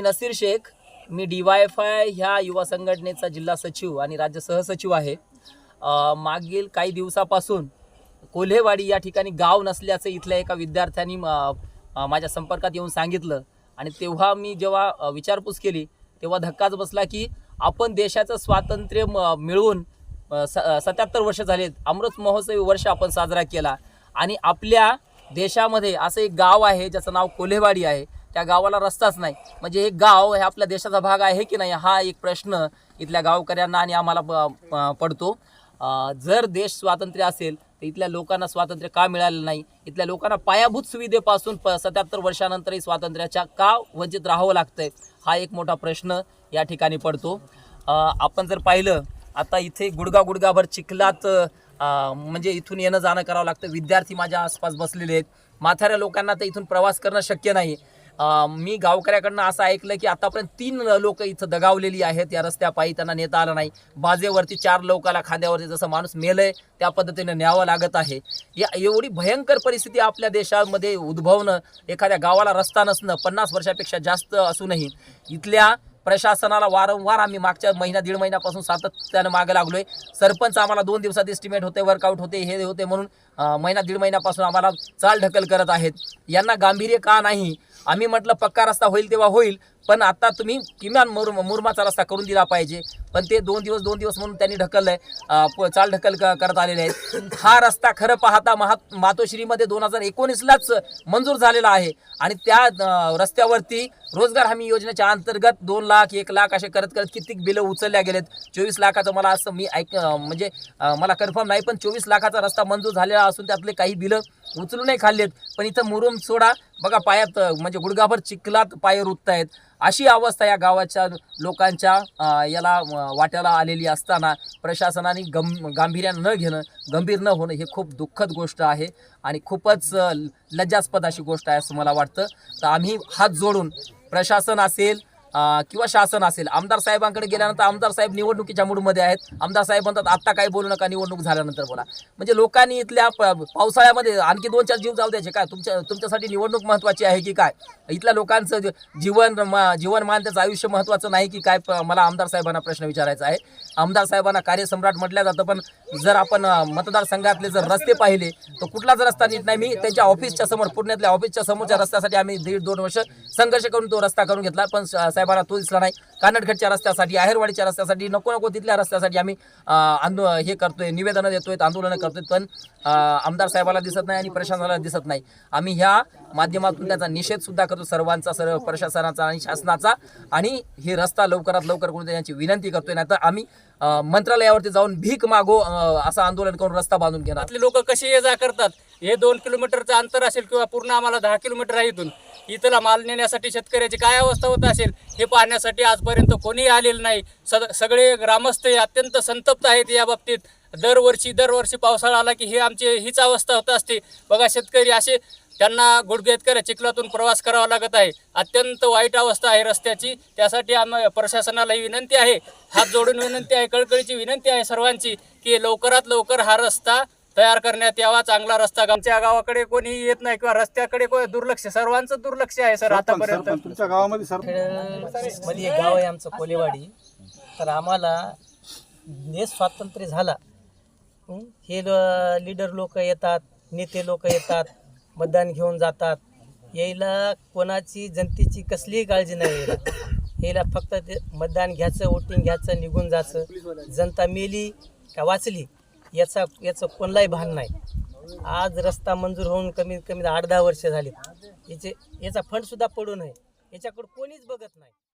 मी नसीर शेख मी D Y F I ह्या युवा संघटनेचा जिल्हा सचिव आणि राज्य सहसचिव आहे. मागील काही दिवसापासून कोल्हेवाडी या ठिकाणी गाव नसल्याचं इथल्या एका विद्यार्थ्यांनी माझ्या संपर्कात येऊन सांगितलं. आणि तेव्हा मी जेव्हा विचारपूस केली तेव्हा धक्काच बसला की आपण देशाचं स्वातंत्र्य म- मिळवून सत्याहत्तर वर्ष झालेत. अमृत महोत्सवी वर्ष आपण साजरा केला. आणि आपल्या देशामध्ये असं एक गाव आहे ज्याचं नाव कोल्हेवाडी आहे. त्या गावाला रस्ताच नाही. म्हणजे हे गाव हे आपल्या देशाचा भाग आहे की नाही हा एक प्रश्न इथल्या गावकऱ्यांना आणि आम्हाला प- पडतो. जर देश स्वातंत्र्य असेल तर इथल्या लोकांना स्वातंत्र्य का मिळालं नाही? इथल्या लोकांना पायाभूत सुविधेपासून प सत्याहत्तर वर्षानंतरही स्वातंत्र्याच्या का वंचित राहावं लागतंय? हा एक मोठा प्रश्न या ठिकाणी पडतो. आपण जर पाहिलं आता इथे गुडगा गुडगाभर चिखलात म्हणजे इथून येणं जाणं करावं लागतं. विद्यार्थी माझ्या आसपास बसलेले आहेत. म्हाताऱ्या लोकांना तर इथून प्रवास करणं शक्य नाही. मी गावकऱ्याकडनं असं ऐकलं की आतापर्यंत तीन लोक इथं दगावलेली आहेत. या रस्त्यापायी त्यांना नेता आलं नाही. बाजेवरती चार लोकाला खांद्यावरती जसं माणूस मेलंय त्या पद्धतीने न्यावं लागत आहे. या एवढी भयंकर परिस्थिती आपल्या देशामध्ये उद्भवणं एखाद्या गावाला रस्ता नसणं पन्नास वर्षापेक्षा जास्त असूनही इथल्या प्रशासनाला वारंवार आम्ही मागच्या महिना दीड महिन्यापासून सातत्यानं मागे लागलोय. सरपंच आम्हाला दोन दिवसात एस्टिमेट होते वर्कआउट होते हे होते म्हणून महिना दीड महिन्यापासून आम्हाला चाल ढकल करत आहेत. यांना गांभीर्य का नाही? आम्ही म्हटलं पक्का रस्ता होईल तेव्हा होईल पण आता तुम्ही किमान मुर मुरमाचा रस्ता करून दिला पाहिजे. पण ते दोन दिवस दोन दिवस म्हणून त्यांनी ढकललं आहे प- चाल ढकल क- करत आलेले आहेत. हा रस्ता खरं पाहता महा मातोश्रीमध्ये दोन हजार एकोणीसलाच मंजूर झालेला आहे. आणि त्या रस्त्यावरती रोजगार हमी योजनेच्या अंतर्गत दोन लाख एक लाख असे करत करत कित्येक बिलं उचलल्या गेलेत. चोवीस लाखाचं मला असं मी ऐक म्हणजे मला कन्फर्म नाही पण चोवीस लाखाचा रस्ता मंजूर झालेला असून त्यातले काही बिलं उचलूनही खाल्लेत. पण इथं मुरुम सोडा बघा पायात म्हणजे गुडघाभर चिखलात पाय रुतत आहेत अशी अवस्था या गावाच्या लोकांच्या याला वाट्याला आलेली असताना प्रशासनाने गं गांभीर्यानं न घेणं गंभीर न होणं हे खूप दुःखद गोष्ट आहे आणि खूपच लज्जास्पद अशी गोष्ट आहे असं मला वाटतं. तर आम्ही हात जोडून प्रशासन असेल किंवा शासन असेल. आमदार साहेबांकडे गेल्यानंतर आमदार साहेब निवडणुकीच्या मूडमध्ये आहेत. आमदार साहेब म्हणतात आत्ता काय बोलू नका निवडणूक झाल्यानंतर बोला. म्हणजे लोकांनी इथल्या प- पावसाळ्यामध्ये आणखी दोन चार जीव जाऊ द्यायचे. काय तुमच्या तुमच्यासाठी निवडणूक महत्त्वाची आहे की काय? इथल्या लोकांचं जीवन जीवनमान त्याचं आयुष्य महत्त्वाचं नाही की काय? मला आमदार साहेबांना प्रश्न विचारायचा आहे. आमदार साहेबांना कार्यसम्राट म्हटलं जातं पण जर आपण मतदारसंघातले जर रस्ते पाहिले तर कुठलाच रस्ता नीट नाही. मी त्यांच्या ऑफिसच्या समोर पुण्यातल्या ऑफिसच्या समोरच्या रस्त्यासाठी आम्ही दीड दोन वर्ष संघर्ष करून तो रस्ता करून घेतला पण साहेबांना तो दिसला नाही. कानडगडच्या रस्त्यासाठी आहेरवाडीच्या रस्त्यासाठी नको नको तिथल्या रस्त्यासाठी आम्ही आंदो हे करतोय निवेदनं देतोय आंदोलनं करतोय पण आमदार साहेबाला दिसत नाही आणि प्रशासनाला दिसत नाही. आम्ही ह्या माध्यमातून त्याचा निषेध सुद्धा करतो सर्वांचा सर्व प्रशासनाचा आणि शासनाचा. आणि हे रस्ता लवकरात लवकर करून देण्याची विनंती करतोय नाही तर आम्ही मंत्रालयावरती जाऊन भीक मागो असं आंदोलन करून रस्ता बांधून घेणार. आपले लोक कसे ये जा करतात? हे दोन किलोमीटरचं अंतर असेल किंवा पूर्ण आम्हाला दहा किलोमीटर आहे इथून. इथला माल नेण्यासाठी शेतकऱ्याची काय अवस्था होत असेल हे पाहण्यासाठी आजपर्यंत कोणीही आलेलं नाही. सग सगळे ग्रामस्थ हे अत्यंत संतप्त आहेत या बाबतीत. दरवर्षी दरवर्षी पावसाळा आला की हे आमची हीच अवस्था होत असते. बघा शेतकरी असे त्यांना गुडघेत करा चिखलातून प्रवास करावा लागत आहे. अत्यंत वाईट अवस्था आहे रस्त्याची. त्यासाठी आम्ही प्रशासनाला ही विनंती आहे. हात जोडून विनंती आहे कळकळीची विनंती आहे सर्वांची की लवकरात लवकर हा रस्ता तयार करण्यात यावा चांगला रस्ता आमच्या गावाकडे कोणी येत नाही किंवा रस्त्याकडे कोणी दुर्लक्ष सर्वांचं दुर्लक्ष आहे सर आतापर्यंत. तुमच्या गावामध्ये सरमध्ये एक गाव आहे आमचं कोलेवाडी. तर आम्हाला देश स्वातंत्र्य झाला. हं? हे लीडर लोक येतात नेते लोक येतात. मतदान घेऊन जातात. यायला कोणाची जनतेची कसलीही काळजी नाही यायला फक्त ते मतदान घ्यायचं वोटिंग घ्यायचं निघून जायचं. जनता मेली का वाचली याचा याचं कोणलाही भान नाही. आज रस्ता मंजूर होऊन कमीत कमी आठ दहा वर्ष झाली याचे याचा फंडसुद्धा पडू नये. याच्याकडे कोणीच बघत नाही.